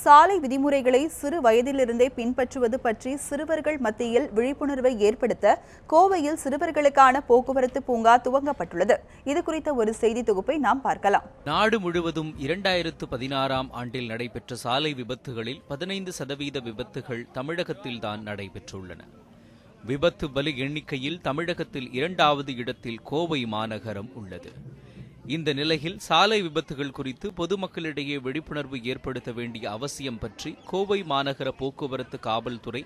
சாலை விதிமுறைகளை சிறு வயதிலிருந்தே பின்பற்றுவது பற்றி சிறுவர்கள் மத்தியில் விழிப்புணர்வை ஏற்படுத்த கோவையில் சிறுவர்களுக்கான போக்குவரத்து பூங்கா துவங்கப்பட்டுள்ளது. இது குறித்த ஒரு செய்தி தொகுப்பை நாம் பார்க்கலாம். நாடு முழுவதும் இரண்டாயிரத்து பதினாறாம் ஆண்டில் நடைபெற்ற சாலை விபத்துகளில் பதினைந்து சதவீத விபத்துகள் தமிழகத்தில்தான் நடைபெற்றுள்ளன. விபத்து பலி எண்ணிக்கையில் தமிழகத்தில் இரண்டாவது இடத்தில் கோவை மாநகரம் உள்ளது. இந்த நிலையில் சாலை விபத்துகள் குறித்து பொதுமக்களிடையே விழிப்புணர்வு ஏற்படுத்த வேண்டிய அவசியம் பற்றி கோவை மாநகர போக்குவரத்து காவல்துறை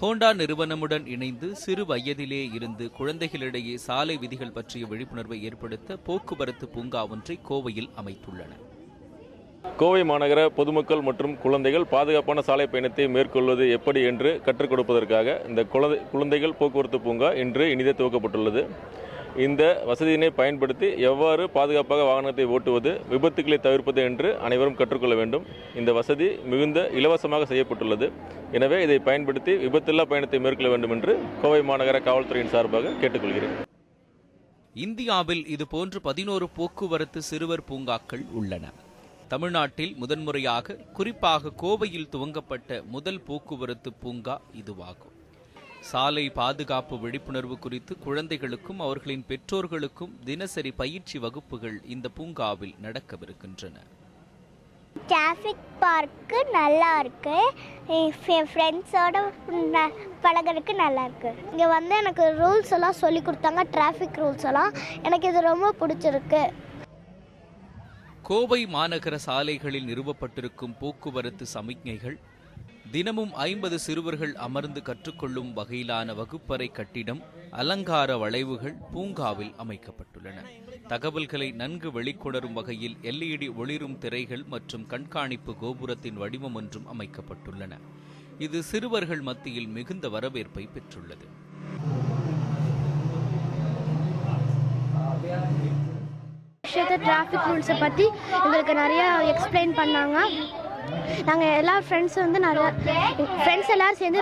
ஹோண்டா நிறுவனமுடன் இணைந்து சிறு வயதிலே இருந்து குழந்தைகளிடையே சாலை விதிகள் பற்றிய விழிப்புணர்வை ஏற்படுத்த போக்குவரத்து பூங்கா ஒன்றை கோவையில் அமைத்துள்ளன. கோவை மாநகர பொதுமக்கள் மற்றும் குழந்தைகள் பாதுகாப்பான சாலை பயணத்தை மேற்கொள்வது எப்படி என்று கற்றுக் கொடுப்பதற்காக இந்த குழந்தை குழந்தைகள் போக்குவரத்து பூங்கா இன்று இனிதே துவக்கப்பட்டுள்ளது. இந்த வசதியினை பயன்படுத்தி எவ்வாறு பாதுகாப்பாக வாகனத்தை ஓட்டுவது விபத்துக்களை தவிர்ப்பது என்று அனைவரும் கற்றுக்கொள்ள வேண்டும். இந்த வசதி மிகுந்த இலவசமாக செய்யப்பட்டுள்ளது. எனவே இதை பயன்படுத்தி விபத்தில்லா பயணத்தை மேற்கொள்ள வேண்டும் என்று கோவை மாநகர காவல்துறையின் சார்பாக கேட்டுக்கொள்கிறேன். இந்தியாவில் இதுபோன்று பதினோரு போக்குவரத்து சிறுவர் பூங்காக்கள் உள்ளன. தமிழ்நாட்டில் முதன்முறையாக குறிப்பாக கோவையில் துவங்கப்பட்ட முதல் போக்குவரத்து பூங்கா இதுவாகும். சாலை பாதுகாப்பு விழிப்புணர்வு குறித்து குழந்தைகளுக்கும் அவர்களின் பெற்றோர்களுக்கும் தினசரி பயிற்சி வகுப்புகள் இந்த பூங்காவில் நடக்கவிருக்கின்றன. டிராஃபிக் பார்க்கு நல்லா இருக்கு. என் ஃப்ரெண்ட்ஸோட பழகிறதுக்கு நல்லா இருக்கு. இங்கே வந்து எனக்கு ரூல்ஸ் எல்லாம் சொல்லி கொடுத்தாங்க டிராஃபிக் ரூல்ஸ் எல்லாம். எனக்கு இது ரொம்ப பிடிச்சிருக்கு. கோவை மாநகர சாலைகளில் நிறுவப்பட்டிருக்கும் போக்குவரத்து சமிக்ஞைகள் தினமும் ஐம்பது சிறுவர்கள் அமர்ந்து கற்றுக்கொள்ளும் வகையிலான வகுப்பறை கட்டிடம் அலங்கார வளைவுகள் பூங்காவில் அமைக்கப்பட்டுள்ளன. தகவல்களை நன்கு வெளிக்கொணரும் வகையில் எல்இடி ஒளிரும் திரைகள் மற்றும் கண்காணிப்பு கோபுரத்தின் வடிவம் ஒன்றும் அமைக்கப்பட்டுள்ளன. இது சிறுவர்கள் மத்தியில் மிகுந்த வரவேற்பை பெற்றுள்ளது. டிராஃபிக் ரூல்ஸை பற்றி எங்களுக்கு நிறையா எக்ஸ்பிளைன் பண்ணாங்க. நாங்கள் எல்லா ஃப்ரெண்ட்ஸும் வந்து நிறையா ஃப்ரெண்ட்ஸ் எல்லோரும் சேர்ந்து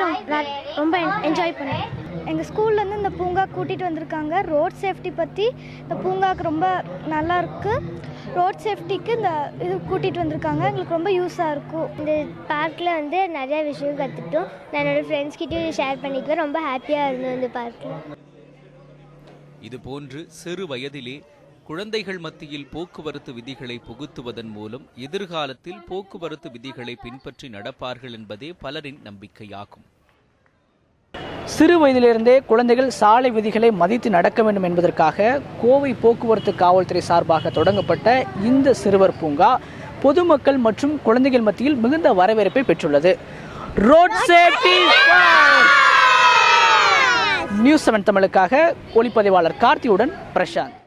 ரொம்ப என்ஜாய் பண்ணோம் எங்கள் ஸ்கூல்லேருந்து இந்த பூங்கா கூட்டிகிட்டு வந்திருக்காங்க. ரோட் சேஃப்டி பற்றி இந்த பூங்காவுக்கு ரொம்ப நல்லா இருக்கு. ரோட் சேஃப்டிக்கு இந்த இது கூட்டிகிட்டு வந்திருக்காங்க. எங்களுக்கு ரொம்ப யூஸாக இருக்கும். இந்த பார்க்கில் வந்து நிறைய விஷயம் கற்றுக்கிட்டோம் நான் என்னோடய ஃப்ரெண்ட்ஸ்கிட்டையும் ஷேர் பண்ணிக்குவேன். ரொம்ப ஹாப்பியாக இருந்தோம் இந்த பார்க்கில் இதுபோன்று சிறு வயதிலே குழந்தைகள் மத்தியில் போக்குவரத்து விதிகளை புகுத்துவதன் மூலம் எதிர்காலத்தில் போக்குவரத்து விதிகளை பின்பற்றி நடப்பார்கள் என்பதே பலரின் நம்பிக்கையாகும். சிறு வயதிலிருந்தே குழந்தைகள் சாலை விதிகளை மதித்து நடக்க வேண்டும் என்பதற்காக கோவை போக்குவரத்து காவல்துறை சார்பாக தொடங்கப்பட்ட இந்த சிறுவர் பூங்கா பொதுமக்கள் மற்றும் குழந்தைகள் மத்தியில் மிகுந்த வரவேற்பை பெற்றுள்ளது. ரோட் சேஃப்டி நியூஸ் செவன் தமிழுக்காக ஒளிப்பதிவாளர் கார்த்தியுடன் பிரசாந்த்.